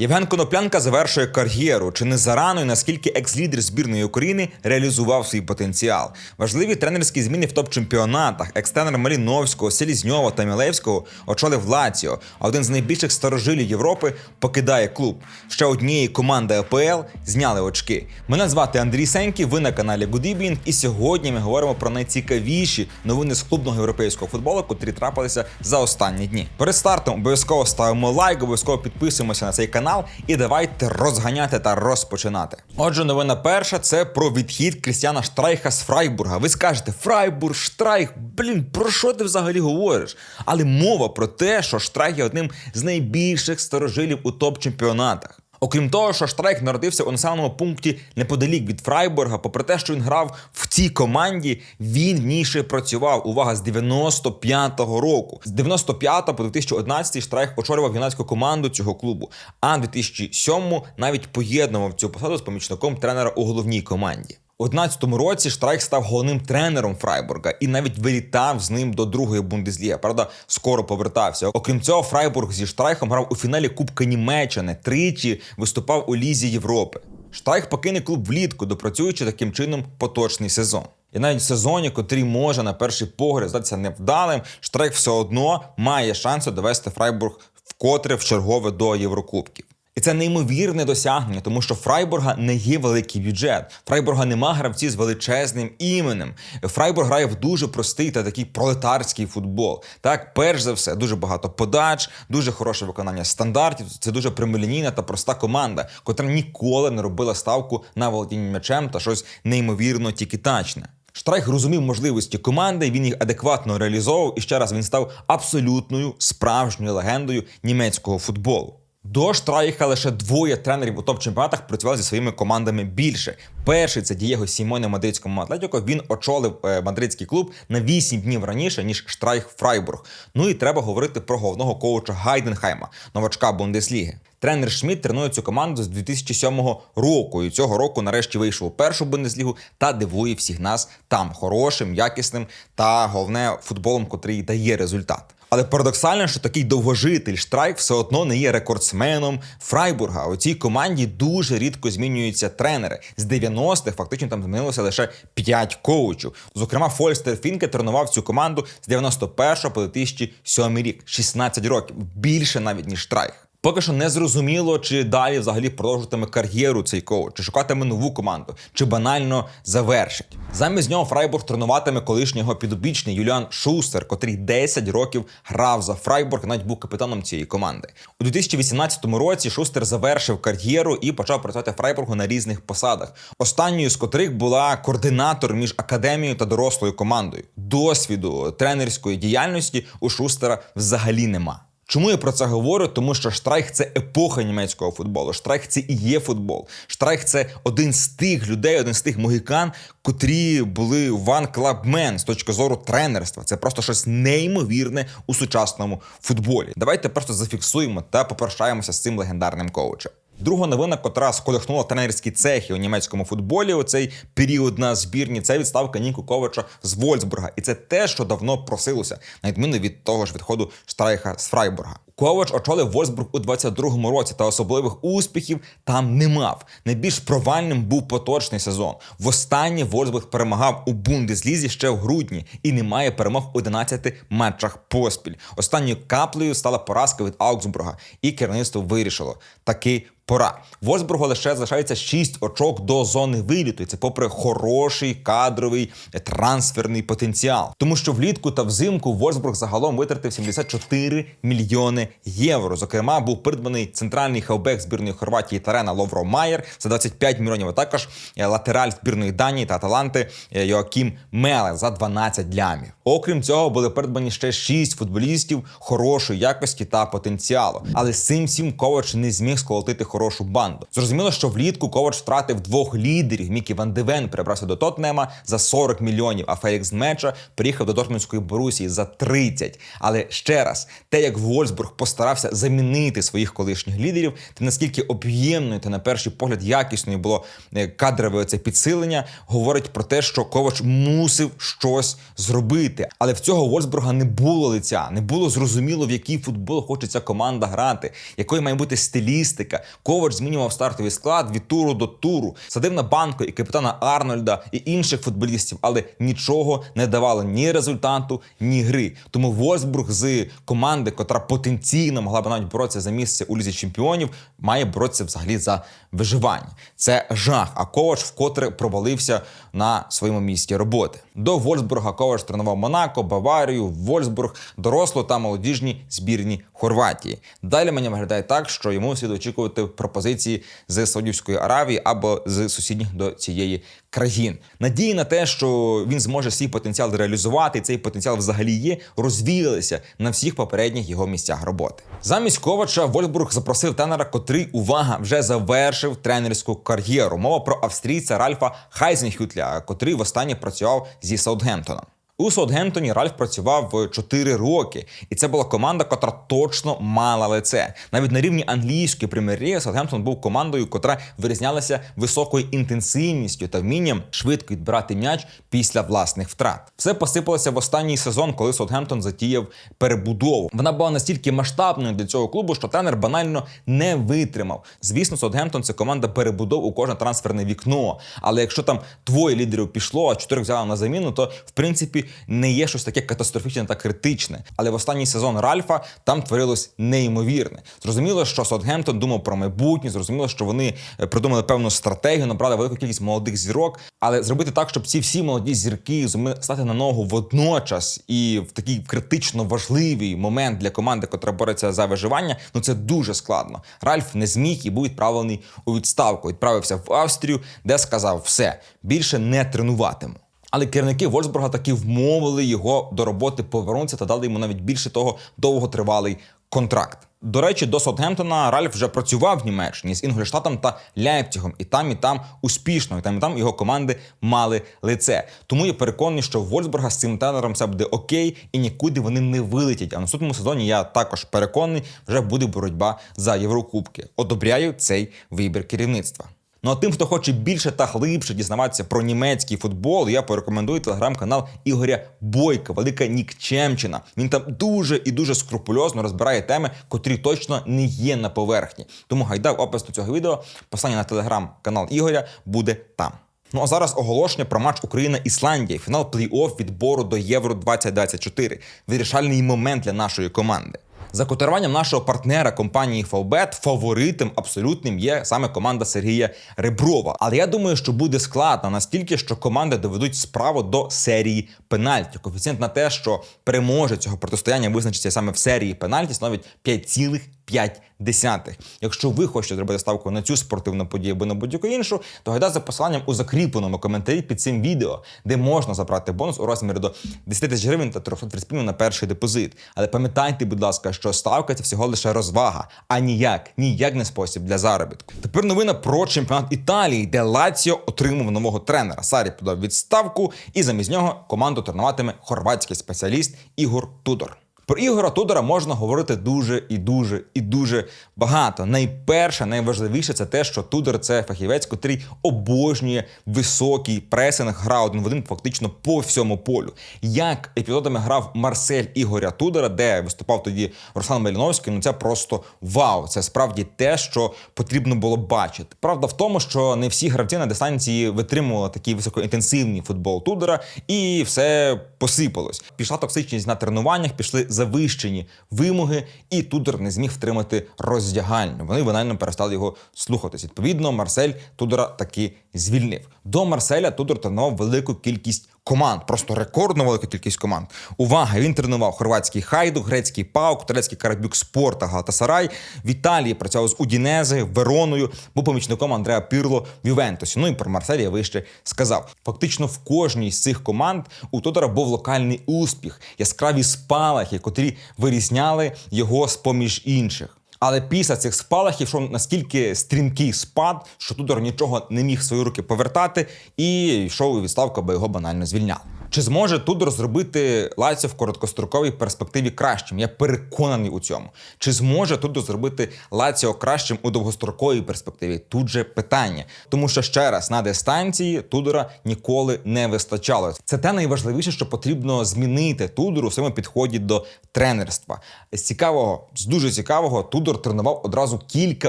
Євген Коноплянка завершує кар'єру. Чи не зарано і наскільки екс-лідер збірної України реалізував свій потенціал? Важливі тренерські зміни в топ-чемпіонатах. Екс-тренер Маліновського, Селізньова та Мілевського очолив Лаціо. А один з найбільших старожилів Європи покидає клуб. Ще однієї команди АПЛ зняли очки. Мене звати Андрій Сенький. Ви на каналі Good І сьогодні ми говоримо про найцікавіші новини з клубного європейського футболу, котрі трапилися за останні дні. Перед стартом обов'язково ставимо лайк, обов'язково підписуємося на цей канал і давайте розганяти та розпочинати. Отже, новина перша це про відхід Крістіана Штрайха з Фрайбурга. Ви скажете, Фрайбург, Штрайх, блін, про що ти взагалі говориш? Але мова про те, що Штрайх є одним з найбільших старожилів у топ-чемпіонатах. Окрім того, що Штрайк народився у населеному пункті неподалік від Фрайбурга, попри те, що він грав в цій команді, він ще працював. Увага з 95-го року. З 95 по 2011 Штрайх очолював юнацьку команду цього клубу. А в 2007 навіть поєднував цю посаду з помічником тренера у головній команді. У 11-му році Штрайх став головним тренером Фрайбурга і навіть вилітав з ним до другої бундесліги. Правда, скоро повертався. Окрім цього, Фрайбург зі Штрайхом грав у фіналі Кубка Німеччини, тричі виступав у Лізі Європи. Штрайх покине клуб влітку, допрацюючи таким чином поточний сезон. І навіть в сезоні, котрий може на перший погляд здатися невдалим, Штрайх все одно має шанси довести Фрайбург вкотре в чергове до Єврокубків. І це неймовірне досягнення, тому що Фрайбурга не є великий бюджет. Фрайбурга нема гравців з величезним іменем. Фрайбург грає в дуже простий та такий пролетарський футбол. Так, перш за все, дуже багато подач, дуже хороше виконання стандартів. Це дуже прямолінійна та проста команда, котра ніколи не робила ставку на володіння м'ячем та щось неймовірно тікітачне. Штрайх розумів можливості команди, він їх адекватно реалізовував, і ще раз він став абсолютною справжньою легендою німецького футболу. До Штрайха лише двоє тренерів у топ-чемпіонатах працювали зі своїми командами більше. Перший це Дієго Сімоне мадридському Атлетіко. Він очолив е, мадридський клуб на 8 днів раніше ніж Штрайх Фрайбург. Ну і треба говорити про головного коуча Гайденхайма, новачка Бундесліги. Тренер Шмідт тренує цю команду з 2007 року. І цього року нарешті вийшов у першу Бундеслігу та дивує всіх нас там хорошим, якісним та головне футболом, котрий дає результат. Але парадоксально, що такий довгожитель Штрайк все одно не є рекордсменом Фрайбурга. У цій команді дуже рідко змінюються тренери. З 90-х фактично там змінилося лише 5 коучів. Зокрема, Фольстер Фінке тренував цю команду з 91 по 2007 рік, 16 років, більше навіть ніж Штрайх. Поки що не зрозуміло, чи далі взагалі продовжуватиме кар'єру цей коуч, чи шукатиме нову команду, чи банально завершить. Замість нього Фрайбург тренуватиме колишнього підопічний Юліан Шустер, котрий 10 років грав за Фрайбург, навіть був капітаном цієї команди. У 2018 році Шустер завершив кар'єру і почав працювати Фрайбургу на різних посадах. Останньою з котрих була координатор між академією та дорослою командою. Досвіду тренерської діяльності у Шустера взагалі нема. Чому я про це говорю? Тому що Штрайх це епоха німецького футболу. Штрайх це і є футбол. Штрайх це один з тих людей, один з тих могікан, котрі були club man з точки зору тренерства. Це просто щось неймовірне у сучасному футболі. Давайте просто зафіксуємо та попрощаємося з цим легендарним коучем. Друга новина, котра сколихнула тренерські цехи у німецькому футболі у цей період на збірні, це відставка Ніку Ковача з Вольсбурга. І це те, що давно просилося, на відміну від того ж відходу Штрайха з Фрайбурга. Ковач очолив Вольсбург у 22-му році, та особливих успіхів там не мав. Найбільш провальним був поточний сезон. Востаннє Вольсбург перемагав у Бундеслізі ще в грудні і не має перемог у 11 матчах поспіль. Останньою каплею стала поразка від Аугсбурга, і керівництво вирішило таки. Пора Вольсбургу лише залишається 6 очок до зони виліту. І Це попри хороший кадровий трансферний потенціал. Тому що влітку та взимку Вольсбург загалом витратив 74 мільйони євро. Зокрема, був придбаний центральний хавбек збірної Хорватії Тарена Ловро Майер за 25 мільйонів. а Також латераль збірної Данії та Аталанти Йоакім Меле за 12 лямів. Окрім цього, були придбані ще 6 футболістів хорошої якості та потенціалу. Але з цим всім Ковач не зміг сколотити хорошу банду. Зрозуміло, що влітку Ковач втратив двох лідерів. Мікі Ван Девен перебрався до Тотнема за 40 мільйонів, а Фелікс Меча приїхав до Дортмундської Борусії за 30. Але ще раз, те, як Вольсбург постарався замінити своїх колишніх лідерів, та наскільки об'ємною та на перший погляд якісною було е, кадрове це підсилення, говорить про те, що Ковач мусив щось зробити. Але в цього Вольсбурга не було лиця, не було зрозуміло, в який футбол хоче ця команда грати, якою має бути стилістика. Ковач змінював стартовий склад від туру до туру, садив на банку і капітана Арнольда і інших футболістів, але нічого не давало ні результату, ні гри. Тому Вольсбург з команди, котра потенційно могла б навіть боротися за місце у лізі чемпіонів, має боротися взагалі за виживання. Це жах. А Ковач вкотре провалився на своєму місці роботи. До Вольсбурга Ковач тренував Монако, Баварію, Вольсбург, дорослу та молодіжні збірні Хорватії. Далі мені виглядає так, що йому слід очікувати пропозиції з Саудівської Аравії або з сусідніх до цієї країн. Надії на те, що він зможе свій потенціал реалізувати, і цей потенціал взагалі є, розвіялися на всіх попередніх його місцях роботи. Замість Ковача Вольсбург запросив тренера, котрий увага вже завершив тренерську кар'єру. Мова про австрійця Ральфа Хайзенхютля, котрий востаннє працював зі Саутгемптоном. У Саутгемптоні Ральф працював 4 роки, і це була команда, котра точно мала лице. Навіть на рівні англійської прем'єр-ліги Саутгемптон був командою, котра вирізнялася високою інтенсивністю та вмінням швидко відбирати м'яч після власних втрат. Все посипалося в останній сезон, коли Саутгемптон затіяв перебудову. Вона була настільки масштабною для цього клубу, що тренер банально не витримав. Звісно, Саутгемптон це команда перебудов у кожне трансферне вікно. Але якщо там двоє лідерів пішло, а чотирьох взяли на заміну, то в принципі не є щось таке катастрофічне та критичне. Але в останній сезон Ральфа там творилось неймовірне. Зрозуміло, що Саутгемптон думав про майбутнє, зрозуміло, що вони е, придумали певну стратегію, набрали велику кількість молодих зірок. Але зробити так, щоб ці всі молоді зірки зуміли стати на ногу водночас і в такий критично важливий момент для команди, котра бореться за виживання, ну це дуже складно. Ральф не зміг і був відправлений у відставку. Відправився в Австрію, де сказав все більше не тренуватиму. Але керівники Вольсбурга таки вмовили його до роботи повернутися та дали йому навіть більше того довготривалий контракт. До речі, до Саутгемптона Ральф вже працював в Німеччині з Інгольштатом та Ляйпцігом, і там, і там успішно, і там, і там його команди мали лице. Тому я переконаний, що Вольсбурга з цим тренером все буде окей, і нікуди вони не вилетять. А в наступному сезоні я також переконаний, вже буде боротьба за Єврокубки. Одобряю цей вибір керівництва. Ну а тим, хто хоче більше та глибше дізнаватися про німецький футбол, я порекомендую телеграм-канал Ігоря Бойка, велика нікчемчина. Він там дуже і дуже скрупульозно розбирає теми, котрі точно не є на поверхні. Тому гайда в опис до цього відео. Посилання на телеграм-канал Ігоря буде там. Ну а зараз оголошення про матч Україна-Ісландія, фінал плей-офф відбору до Євро 2024. Вирішальний момент для нашої команди. За котируванням нашого партнера компанії Фавбет, фаворитом абсолютним є саме команда Сергія Реброва. Але я думаю, що буде складно настільки, що команди доведуть справу до серії пенальті. Коефіцієнт на те, що переможе цього протистояння визначиться саме в серії пенальті, становить 5,7%. 0,5. Якщо ви хочете зробити ставку на цю спортивну подію або на будь-яку іншу, то гайда за посиланням у закріпленому коментарі під цим відео, де можна забрати бонус у розмірі до 10 тисяч гривень та 330 на перший депозит. Але пам'ятайте, будь ласка, що ставка це всього лише розвага, а ніяк, ніяк не спосіб для заробітку. Тепер новина про чемпіонат Італії, де Лаціо отримав нового тренера. Сарі подав відставку, і замість нього команду тренуватиме хорватський спеціаліст Ігор Тудор. Про Ігора Тудора можна говорити дуже і дуже і дуже багато. Найперше, найважливіше це те, що Тудор це фахівець, котрий обожнює високий пресинг, гра один в один фактично по всьому полю. Як епізодами грав Марсель Ігоря Тудора, де виступав тоді Руслан Маліновський, ну це просто вау. Це справді те, що потрібно було бачити. Правда в тому, що не всі гравці на дистанції витримували такий високоінтенсивний футбол Тудора, і все посипалось. Пішла токсичність на тренуваннях, пішли завищені вимоги, і Тудор не зміг втримати роздягальню. Вони банально перестали його слухатись. Відповідно, Марсель Тудора таки звільнив. До Марселя Тудор тренував велику кількість команд, просто рекордно велику кількість команд. Увага! Він тренував хорватський хайдук, грецький паук, турецький карабюк спорта Галатасарай. В Італії працював з Удінези, Вероною, був помічником Андреа Пірло в Ювентусі. Ну і про Марсель я вище сказав. Фактично в кожній з цих команд у Тодора був локальний успіх, яскраві спалахи, котрі вирізняли його з поміж інших. Але після цих спалахів що наскільки стрімкий спад, що Тудор нічого не міг свої руки повертати і йшов у відставку, бо його банально звільняли. Чи зможе Тудор зробити Лаціо в короткостроковій перспективі кращим? Я переконаний у цьому. Чи зможе Тудор зробити Лаціо кращим у довгостроковій перспективі? Тут же питання. Тому що ще раз на дистанції Тудора ніколи не вистачало. Це те найважливіше, що потрібно змінити Тудору в своєму підході до тренерства. З цікавого, з дуже цікавого, Тудор тренував одразу кілька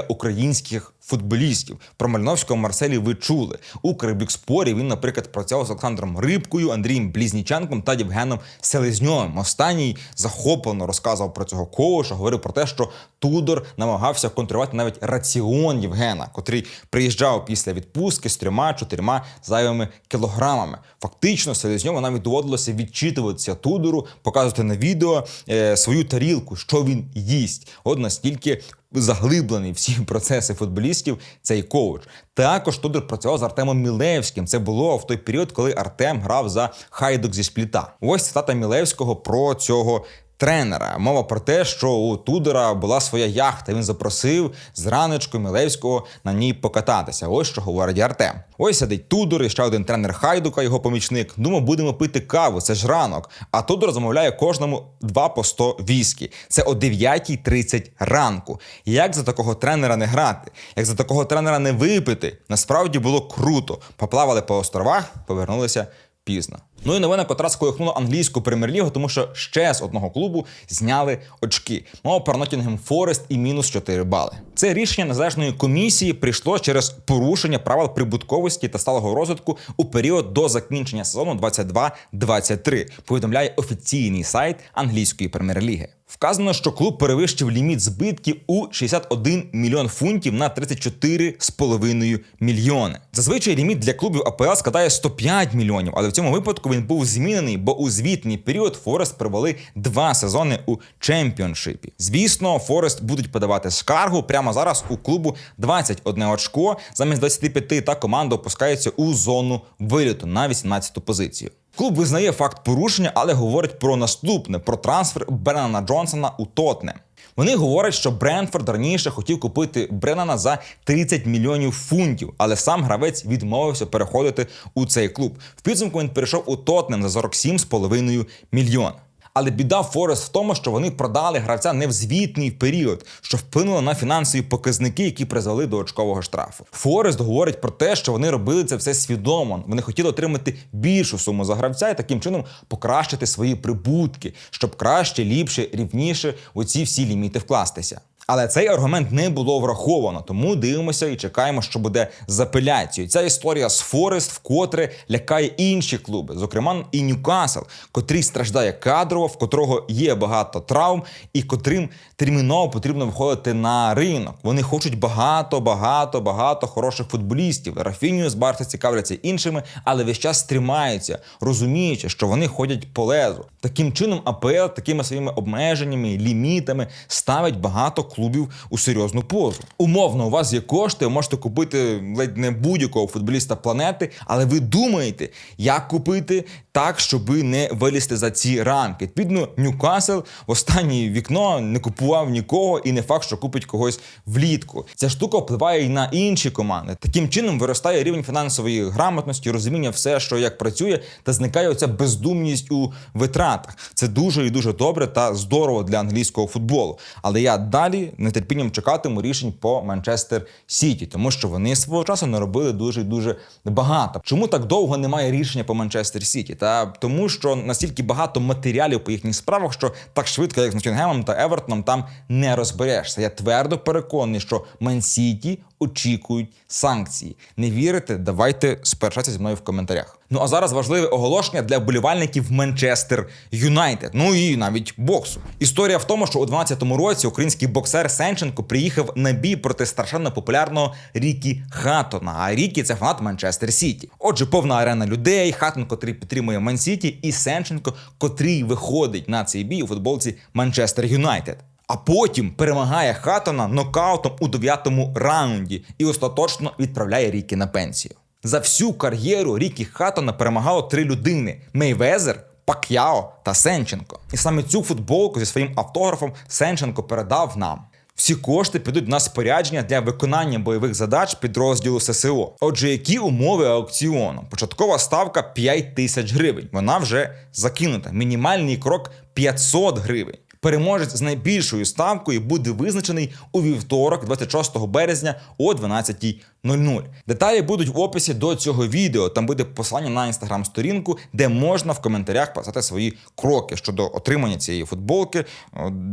українських футболістів. Про Мальновського Марселі ви чули. У Крибікспорі він, наприклад, працював з Олександром Рибкою, Андрієм Блізніченком та Євгеном Селезньовим. Останній захоплено розказував про цього коуша, говорив про те, що Тудор намагався контролювати навіть раціон Євгена, котрий приїжджав після відпустки з трьома-чотирма зайвими кілограмами. Фактично, Селезньову навіть доводилося відчитуватися Тудору, показувати на відео е, свою тарілку, що він їсть. От настільки заглиблений всі процеси футболістів цей коуч. Також Тодор працював з Артемом Мілевським. Це було в той період, коли Артем грав за хайдок зі спліта. Ось цитата Мілевського про цього. Тренера мова про те, що у Тудора була своя яхта. Він запросив зранечку Мілевського на ній покататися. Ось що говорить Артем. Ось сидить Тудор і ще один тренер Хайдука, його помічник. Думаю, будемо пити каву. Це ж ранок. А Тудор замовляє кожному два по 100 віскі. Це о 9.30 ранку. Як за такого тренера не грати? Як за такого тренера не випити? Насправді було круто. Поплавали по островах, повернулися пізно. Ну і новина, котра сколихнула англійську прем'єр-лігу, тому що ще з одного клубу зняли очки. Мова про Ноттінгем Форест і мінус 4 бали. Це рішення незалежної комісії прийшло через порушення правил прибутковості та сталого розвитку у період до закінчення сезону 22-23, повідомляє офіційний сайт англійської прем'єр-ліги. Вказано, що клуб перевищив ліміт збитків у 61 мільйон фунтів на 34,5 мільйони. Зазвичай ліміт для клубів АПЛ складає 105 мільйонів, але в цьому випадку він був змінений, бо у звітний період Форест провели два сезони у чемпіоншипі. Звісно, Форест будуть подавати скаргу. Прямо зараз у клубу 21 очко замість 25, та команда опускається у зону виліту на 18-ту позицію. Клуб визнає факт порушення, але говорить про наступне: про трансфер Бреннана Джонсона у Тотнем. Вони говорять, що Бренфорд раніше хотів купити Бреннана за 30 мільйонів фунтів, але сам гравець відмовився переходити у цей клуб. В підсумку він перейшов у Тотнем за 47,5 мільйон. Але біда Форест в тому, що вони продали гравця не в звітний період, що вплинуло на фінансові показники, які призвели до очкового штрафу. Форест говорить про те, що вони робили це все свідомо. Вони хотіли отримати більшу суму за гравця і таким чином покращити свої прибутки, щоб краще, ліпше, рівніше у ці всі ліміти вкластися. Але цей аргумент не було враховано, тому дивимося і чекаємо, що буде з апеляцією. Ця історія з Форест вкотре лякає інші клуби, зокрема і Ньюкасл, котрий страждає кадрово, в котрого є багато травм, і котрим терміново потрібно виходити на ринок. Вони хочуть багато, багато, багато хороших футболістів. Рафінію з Барса цікавляться іншими, але весь час тримаються, розуміючи, що вони ходять по лезу. Таким чином, АПЛ такими своїми обмеженнями, лімітами ставить багато клубів у серйозну позу. Умовно, у вас є кошти, ви можете купити ледь не будь-якого футболіста планети, але ви думаєте, як купити так, щоб не вилізти за ці рамки. Відповідно, Ньюкасл в останнє вікно не купував нікого, і не факт, що купить когось влітку. Ця штука впливає і на інші команди. Таким чином виростає рівень фінансової грамотності, розуміння все, що як працює, та зникає оця бездумність у витратах. Це дуже і дуже добре та здорово для англійського футболу. Але я далі нетерпінням чекатиму рішень по Манчестер Сіті, тому що вони свого часу не робили дуже дуже багато. Чому так довго немає рішення по Манчестер Сіті? Та тому, що настільки багато матеріалів по їхніх справах, що так швидко, як з Нотінгемом та Евертоном, там не розберешся. Я твердо переконаний, що Ман Сіті очікують санкції. Не вірите? Давайте сперечатися зі мною в коментарях. Ну а зараз важливе оголошення для вболівальників Манчестер Юнайтед. Ну і навіть боксу. Історія в тому, що у 12-му році український боксер Сенченко приїхав на бій проти страшенно популярного Рікі Хаттона. А Рікі це фанат Манчестер Сіті. Отже, повна арена людей, Хаттон, котрий підтримує Ман Сіті, і Сенченко, котрий виходить на цей бій у футболці Манчестер Юнайтед. А потім перемагає Хаттона нокаутом у дев'ятому раунді і остаточно відправляє Рікі на пенсію. За всю кар'єру Рікі Хаттона перемагало три людини: Мейвезер, Пак'яо та Сенченко. І саме цю футболку зі своїм автографом Сенченко передав нам. Всі кошти підуть на спорядження для виконання бойових задач підрозділу ССО. Отже, які умови аукціону? Початкова ставка 5 тисяч гривень. Вона вже закинута. Мінімальний крок 500 гривень. Переможець з найбільшою ставкою буде визначений у вівторок, 26 березня о 12.00. Деталі будуть в описі до цього відео. Там буде посилання на інстаграм-сторінку, де можна в коментарях писати свої кроки щодо отримання цієї футболки,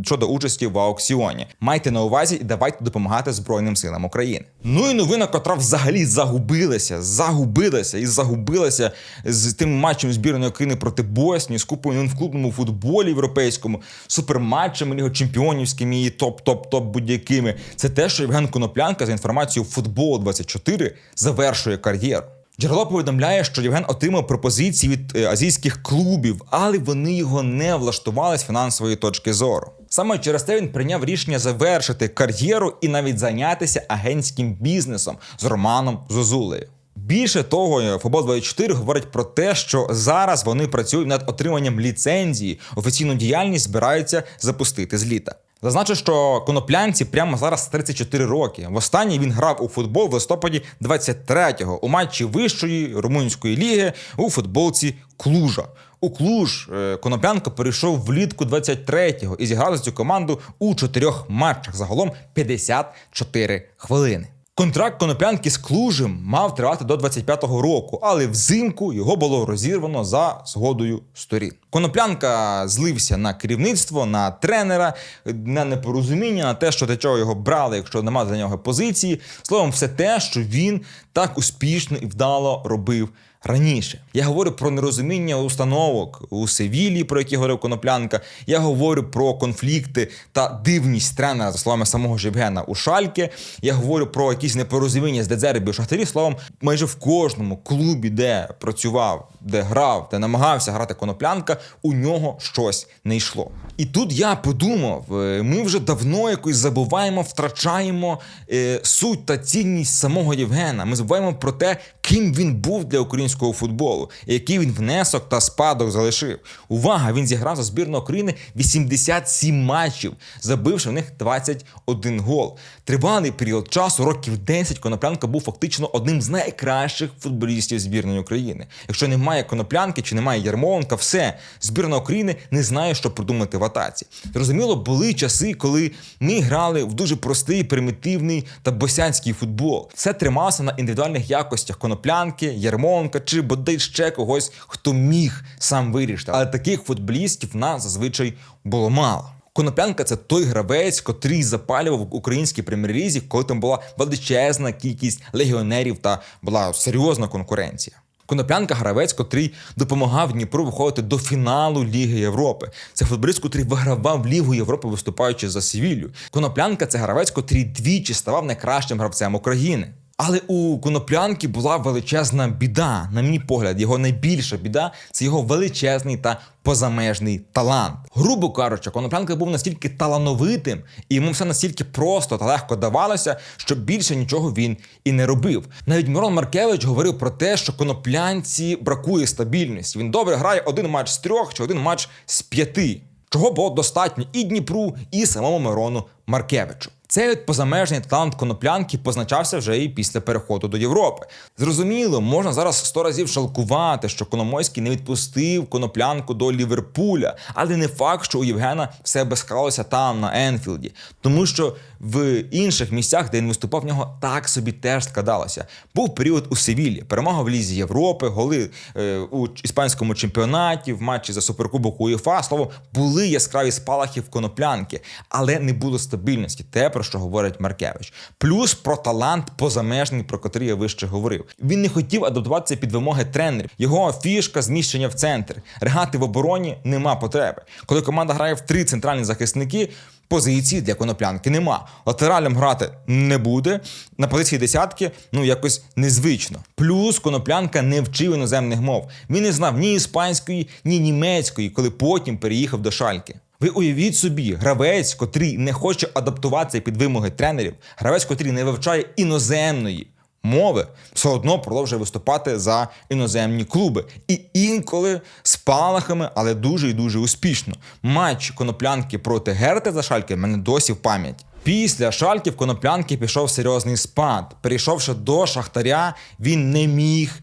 щодо участі в аукціоні. Майте на увазі і давайте допомагати Збройним силам України. Ну і новина, котра взагалі загубилася, загубилася і загубилася з тим матчем збірної України проти Боснії, з купою в клубному футболі європейському, суперматчами Ліги Чемпіонівськими і топ-топ-топ будь-якими. Це те, що Євген Коноплянка за інформацією футбол 24 завершує кар'єру. Джерело повідомляє, що Євген отримав пропозиції від е, азійських клубів, але вони його не влаштували з фінансової точки зору. Саме через це він прийняв рішення завершити кар'єру і навіть зайнятися агентським бізнесом з Романом Зозулею. Більше того, Футбол 24 говорить про те, що зараз вони працюють над отриманням ліцензії. Офіційну діяльність збираються запустити з літа. Зазначу, що коноплянці прямо зараз 34 роки. Востаннє він грав у футбол в листопаді 23-го у матчі вищої румунської ліги у футболці Клужа. У Клуж е, Коноплянко перейшов влітку 23-го і зіграв за цю команду у чотирьох матчах загалом 54 хвилини. Контракт коноплянки з Клужем мав тривати до 25-го року, але взимку його було розірвано за згодою сторін. Коноплянка злився на керівництво, на тренера, на непорозуміння, на те, що для чого його брали, якщо нема для нього позиції. Словом, все те, що він так успішно і вдало робив. Раніше я говорю про нерозуміння установок у Севілії, про які говорив Коноплянка. Я говорю про конфлікти та дивність тренера, за словами самого ж Євгена у Шальке. Я говорю про якісь непорозуміння з Дедзербі у Шахтарі. Словом, майже в кожному клубі, де працював, де грав, де намагався грати Коноплянка, у нього щось не йшло. І тут я подумав: е, ми вже давно якось забуваємо, втрачаємо е, суть та цінність самого Євгена. Ми забуваємо про те, ким він був для українського футболу, який він внесок та спадок залишив. Увага! Він зіграв за збірну України 87 матчів, забивши в них 21 гол. Тривалий період часу, років 10, Коноплянка був фактично одним з найкращих футболістів збірної України. Якщо немає коноплянки чи немає Ярмоленка, все збірна України не знає, що придумати в атаці. Зрозуміло, були часи, коли ми грали в дуже простий, примітивний та босянський футбол. Все трималося на індивідуальних якостях коноплянки, Ярмоленка чи бодай ще когось, хто міг сам вирішити. Але таких футболістів в нас зазвичай було мало. Коноплянка це той гравець, котрий запалював українській прем'єр-лізі, коли там була величезна кількість легіонерів та була серйозна конкуренція. Коноплянка гравець, котрий допомагав Дніпру виходити до фіналу Ліги Європи. Це футболіст, котрий вигравав Лігу Європи, виступаючи за Севілью. Коноплянка це гравець, котрий двічі ставав найкращим гравцем України. Але у коноплянки була величезна біда. На мій погляд, його найбільша біда це його величезний та позамежний талант. Грубо кажучи, коноплянка був настільки талановитим, і йому все настільки просто та легко давалося, що більше нічого він і не робив. Навіть Мирон Маркевич говорив про те, що коноплянці бракує стабільності. Він добре грає один матч з трьох чи один матч з п'яти. Чого було достатньо і Дніпру, і самому Мирону Маркевичу. Цей от позамежний талант коноплянки позначався вже і після переходу до Європи. Зрозуміло, можна зараз сто разів шалкувати, що Коломойський не відпустив коноплянку до Ліверпуля, але не факт, що у Євгена все би склалося там, на Енфілді. Тому що в інших місцях, де він виступав, в нього так собі теж складалося. Був період у Севілі, перемога в Лізі Європи, голи е, у іспанському чемпіонаті, в матчі за суперкубок УЄФА. Словом, були яскраві спалахи в коноплянки, але не було стабільності. Те, про що говорить Маркевич. Плюс про талант позамежний, про котрий я вище говорив. Він не хотів адаптуватися під вимоги тренерів. Його фішка зміщення в центр. Регати в обороні нема потреби. Коли команда грає в три центральні захисники. Позиції для коноплянки нема. Латералем грати не буде. На позиції десятки ну якось незвично. Плюс коноплянка не вчив іноземних мов. Він не знав ні іспанської, ні німецької, коли потім переїхав до шальки. Ви уявіть собі, гравець, котрий не хоче адаптуватися під вимоги тренерів, гравець, котрий не вивчає іноземної мови, все одно продовжує виступати за іноземні клуби. І інколи з палахами, але дуже і дуже успішно. Матч коноплянки проти Герти за шальки мене досі в пам'яті. Після шальків коноплянки пішов серйозний спад. Перейшовши до шахтаря, він не міг.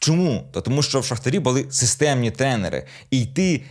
Чому? Та тому, що в шахтарі були системні тренери, і йти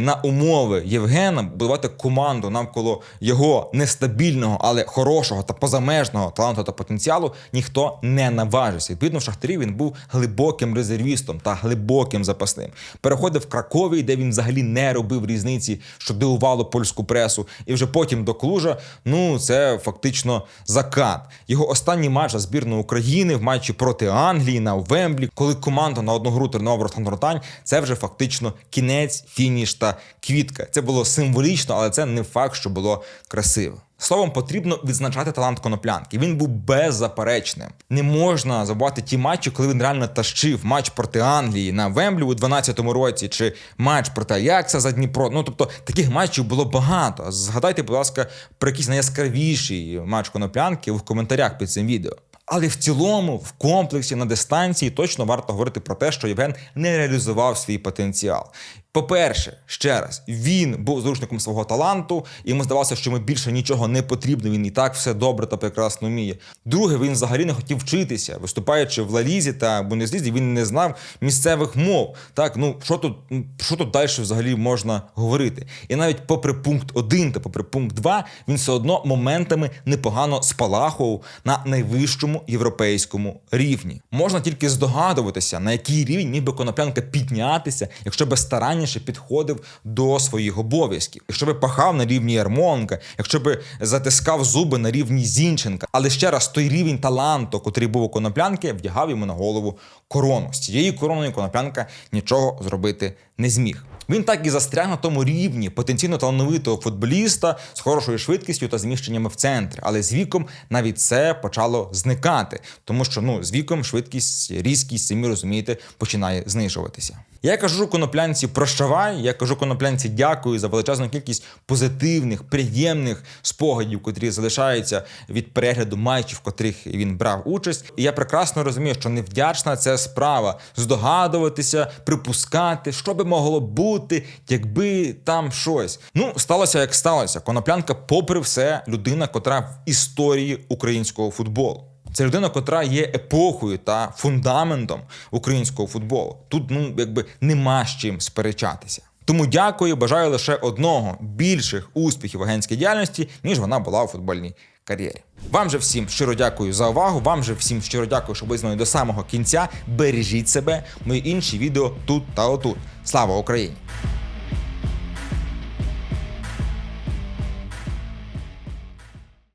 на умови Євгена, будувати команду навколо його нестабільного, але хорошого та позамежного таланту та потенціалу ніхто не наважився. Відповідно, в шахтарі він був глибоким резервістом та глибоким запасним. Переходив в Кракові, де він взагалі не робив різниці, що дивувало польську пресу. І вже потім до Клужа. Ну це фактично закат. Його останній матч за збірну України в матчі проти Англії на Вемблі, коли команда на одну гру тренував Руслан Ротань, це вже фактично кінець, фініш та квітка. Це було символічно, але це не факт, що було красиво. Словом, потрібно відзначати талант коноплянки. Він був беззаперечним. Не можна забувати ті матчі, коли він реально тащив матч проти Англії на Вемблі у 12-му році, чи матч проти Аякса за Дніпро. Ну тобто таких матчів було багато. Згадайте, будь ласка, про якийсь найяскравіший матч коноплянки в коментарях під цим відео. Але в цілому, в комплексі на дистанції точно варто говорити про те, що Євген не реалізував свій потенціал. По-перше, ще раз, він був зручником свого таланту, і йому здавалося, що йому більше нічого не потрібно. Він і так все добре та прекрасно вміє. Друге, він взагалі не хотів вчитися, виступаючи в Лалізі та Бундеслізі, він не знав місцевих мов. Так, ну що тут, що тут далі взагалі можна говорити? І навіть попри пункт 1 та попри пункт 2, він все одно моментами непогано спалахував на найвищому європейському рівні. Можна тільки здогадуватися, на який рівень міг би коноплянка піднятися, якщо би старанніше підходив до своїх обов'язків, якщо би пахав на рівні Ярмонка, якщо би затискав зуби на рівні Зінченка. Але ще раз той рівень таланту, котрий був у коноплянки, вдягав йому на голову корону. З цією короною коноплянка нічого зробити не зміг. Він так і застряг на тому рівні потенційно талановитого футболіста з хорошою швидкістю та зміщеннями в центр. Але з віком навіть це почало зникати, тому що ну з віком швидкість, різкість, самі розумієте, починає знижуватися. Я кажу коноплянці прощавай, я кажу коноплянці дякую за величезну кількість позитивних, приємних спогадів, котрі залишаються від перегляду матчів, в котрих він брав участь. І я прекрасно розумію, що невдячна це справа здогадуватися, припускати, що би могло бути, якби там щось. Ну, сталося як сталося. Коноплянка, попри все, людина, котра в історії українського футболу. Це людина, котра є епохою та фундаментом українського футболу. Тут ну якби нема з чим сперечатися. Тому дякую, бажаю лише одного більших успіхів в агентській діяльності, ніж вона була у футбольній кар'єрі. Вам же всім щиро дякую за увагу. Вам же всім щиро дякую, що ви з мною до самого кінця. Бережіть себе. Мої інші відео тут та отут. Слава Україні!